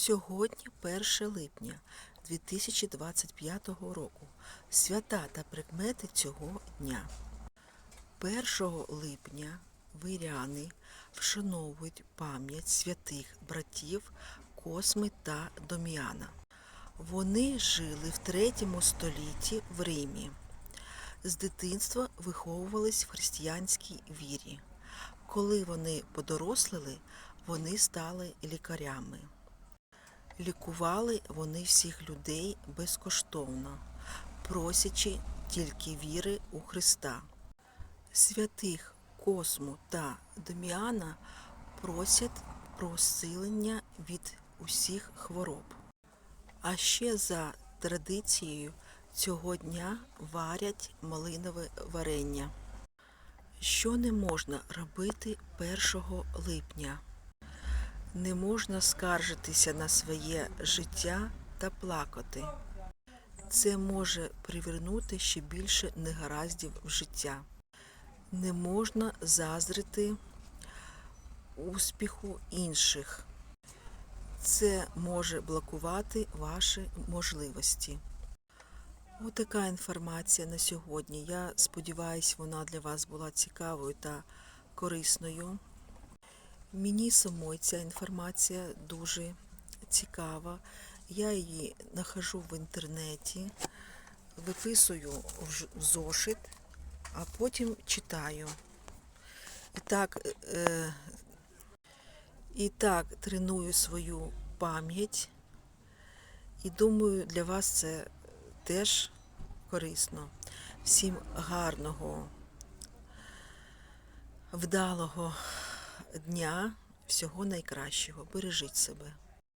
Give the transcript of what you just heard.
Сьогодні 1 липня 2025 року. Свята та прикмети цього дня. 1 липня виряни вшановують пам'ять святих братів Косми та Доміана. Вони жили в третьому столітті в Римі. З дитинства виховувались в християнській вірі. Коли вони подорослили, вони стали лікарями. Лікували вони всіх людей безкоштовно, просячи тільки віри у Христа. Святих Косму та Деміана просять про зцілення від усіх хвороб. А ще за традицією цього дня варять малинове варення. Що не можна робити 1 липня? Не можна скаржитися на своє життя та плакати. Це може привернути ще більше негараздів в життя. Не можна заздрити успіху інших. Це може блокувати ваші можливості. Отака інформація на сьогодні. Я сподіваюся, вона для вас була цікавою та корисною. Мені самой ця інформація дуже цікава. Я її нахожу в інтернеті, виписую в зошит, а потім читаю. І так, е, і так треную свою пам'ять. І думаю, для вас це теж корисно. Всім гарного, вдалого дня, всього найкращого. Бережіть себе.